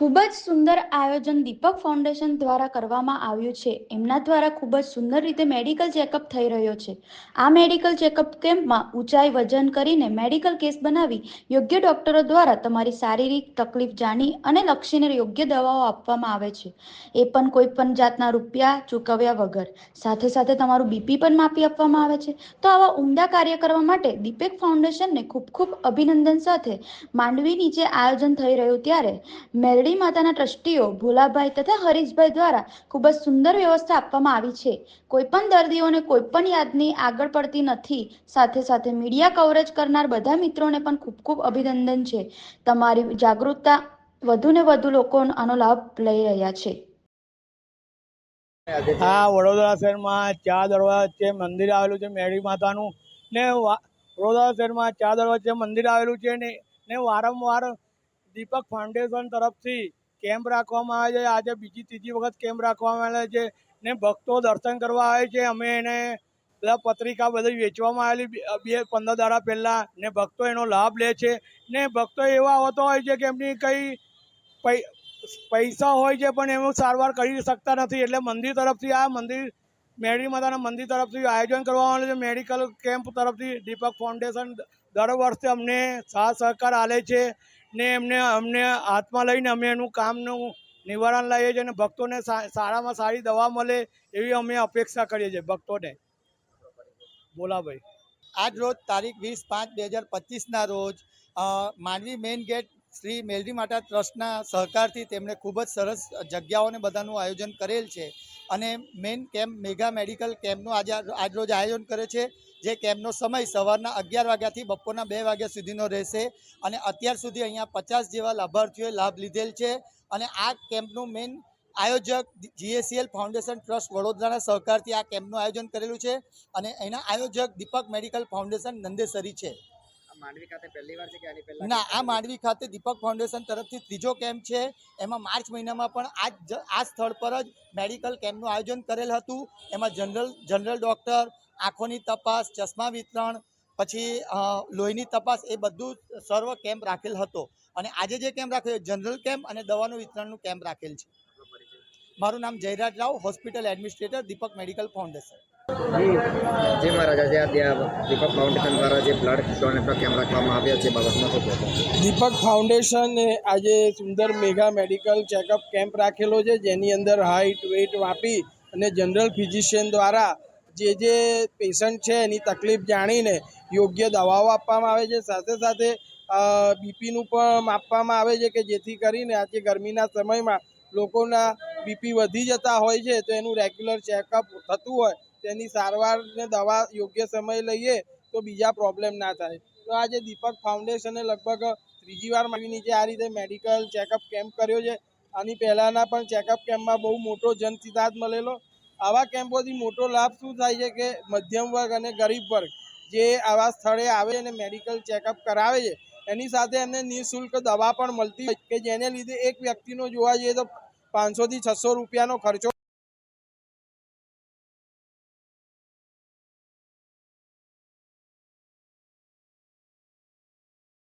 ખૂબ જ સુંદર આયોજન દીપક ફાઉન્ડેશન દ્વારા કરવામાં આવ્યું છે. એમના દ્વારા ખૂબ જ સુંદર રીતે મેડિકલ ચેકઅપ થઈ રહ્યો છે. આ મેડિકલ ચેકઅપ કેમ્પમાં ઊંચાઈ વજન કરીને મેડિકલ કેસ બનાવી યોગ્ય ડોક્ટરો દ્વારા તમારી શારીરિક તકલીફ જાણી અને લક્ષીને યોગ્ય દવાઓ આપવામાં આવે છે. એ પણ કોઈ પણ જાતના રૂપિયા ચૂકવ્યા વગર. સાથે સાથે તમારું બીપી પણ માપી આપવામાં આવે છે. તો આવા ઉમદા કાર્ય કરવા માટે દીપક ફાઉન્ડેશનને ખૂબ ખૂબ અભિનંદન સાથે માંડવી નીચે આયોજન થઈ રહ્યું ત્યારે મેરડી માતાના ટ્રસ્ટીઓ ભોલાભાઈ તથા હરીશભાઈ દ્વારા ખૂબ જ સુંદર વ્યવસ્થા આપવામાં આવી છે. કોઈપણ દર્દીઓને કોઈપણ યાદની આગળ પડતી નથી. સાથે સાથે મીડિયા કવરેજ કરનાર બધા મિત્રોને પણ ખૂબ ખૂબ અભિનંદન છે. તમારી જાગૃતતા વધુ ને વધુ લોકો આનો લાભ લઈ રહ્યા છે. આ વડોદરા શહેરમાં ચાર દરવાજા છે મંદિર આવેલું છે, મેળી માતાનું, ને વડોદરા શહેરમાં ચાર દરવાજા મંદિર આવેલું છે ને વારંવાર દીપક ફાઉન્ડેશન તરફથી કેમ્પ રાખવામાં આવે છે. આજે બીજી ત્રીજી વખત કેમ્પ રાખવામાં આવે છે ને ભક્તો દર્શન કરવા આવે છે. અમે એને બધા પત્રિકા બધી વેચવામાં આવેલી બે- પંદર દાડા પહેલાં ને ભક્તો એનો લાભ લે છે ને ભક્તો એવા હોતો હોય છે કે એમની કંઈ પૈસા હોય છે પણ એનું સારવાર કરી શકતા નથી. એટલે મંદિર તરફથી આ મંદિર, મેરી માતાના મંદિર તરફથી આયોજન કરવામાં આવેલું છે. મેડિકલ કેમ્પ તરફથી દીપક ફાઉન્ડેશન દર વર્ષે અમને સાથ સહકાર આલે છે. ને એમને, અમને હાથમાં લઈને અમે એનું કામનું નિવારણ લાવીએ છીએ અને ભક્તોને સારામાં સારી દવા મળે એવી અમે અપેક્ષા કરીએ છીએ ભક્તોને. બોલાભાઈ આજ રોજ તારીખ વીસ પાંચ બે હજાર પચીસના રોજ માંડવી મેઇન ગેટ શ્રી મેલડી માતા ટ્રસ્ટના સહકારથી તેમણે ખૂબ જ સરસ જગ્યાઓને બધાનું આયોજન કરેલ છે. અને મેઇન કેમ્પ મેગા મેડિકલ કેમ્પનું આજે આજરોજ આયોજન કરે છે. જે કેમ્પનો સમય સવારના અગિયાર વાગ્યાથી બપોરના બે વાગ્યા સુધીનો રહેશે અને અત્યાર સુધી અહીંયા પચાસ જેવા લાભાર્થીઓએ લાભ લીધેલ છે અને આ કેમ્પનું મેઇન આયોજક જીએસીએલ ફાઉન્ડેશન ટ્રસ્ટ વડોદરાના સહકારથી આ કેમ્પનું આયોજન કરેલું છે અને એના આયોજક દીપક મેડિકલ ફાઉન્ડેશન નંદેસરી છે. માંડવી ખાતે પહેલી છે કે આની પહેલા? ના આ માંડવી ખાતે દીપક ફાઉન્ડેશન તરફથી ત્રીજો કેમ્પ છે. એમાં માર્ચ મહિનામાં પણ આ આ સ્થળ પર જ મેડિકલ કેમ્પનું આયોજન કરેલ હતું. એમાં જનરલ જનરલ ડૉક્ટર આંખોની તપાસ ચશ્મા વિતરણ પછી લોહીની તપાસ એ બધું સર્વ કેમ્પ રાખેલ હતો. અને આજે જે કેમ્પ રાખ્યો જનરલ કેમ્પ અને દવાનું વિતરણનું કેમ્પ રાખેલ છે. મારું નામ Jayraj Rao hospital administrator Deepak medical foundation. જે. મહારાજ ત્યાં દીપક ફાઉન્ડેશન દ્વારા જે બ્લડ ડોનેટનો કેમ્પ રાખવામાં આવ્યો છે દીપક ફાઉન્ડેશને આજે સુંદર મેગા મેડિકલ ચેકઅપ કેમ્પ રાખેલો છે, જેની અંદર હાઇટ વેઇટ માપી અને જનરલ ફિઝિશિયન દ્વારા જે જે પેશન્ટ છે, એની તકલીફ જાણીને યોગ્ય દવાઓ આપવામાં આવે છે. સાથે સાથે બીપીનું પણ માપવામાં આવે છે કે જેથી કરીને આજે ગરમીના સમયમાં લોકોના બીપી વધી જતા હોય છે, તો એનું રેગ્યુલર ચેકઅપ થતું હોય તેની સારવાર ને દવા યોગ્ય સમય લઈએ તો બીજા પ્રોબ્લેમ ના થાય. તો આજે દીપક ફાઉન્ડેશને લગભગ ત્રીજી વાર મારી નીચે આ રીતે મેડિકલ ચેકઅપ કેમ્પ કર્યો છે. આની પહેલાંના પણ ચેકઅપ કેમ્પમાં બહુ મોટો જનસિદ્ધાંત મળેલો. આવા કેમ્પોથી મોટો લાભ શું થાય છે કે મધ્યમ વર્ગ અને ગરીબ વર્ગ જે આવા સ્થળે આવે અને મેડિકલ ચેકઅપ કરાવે છે, એની સાથે એમને નિઃશુલ્ક દવા પણ મળતી હોય કે જેને લીધે એક વ્યક્તિનો જોવા જઈએ તો પાંચસોથી છસો રૂપિયાનો ખર્ચો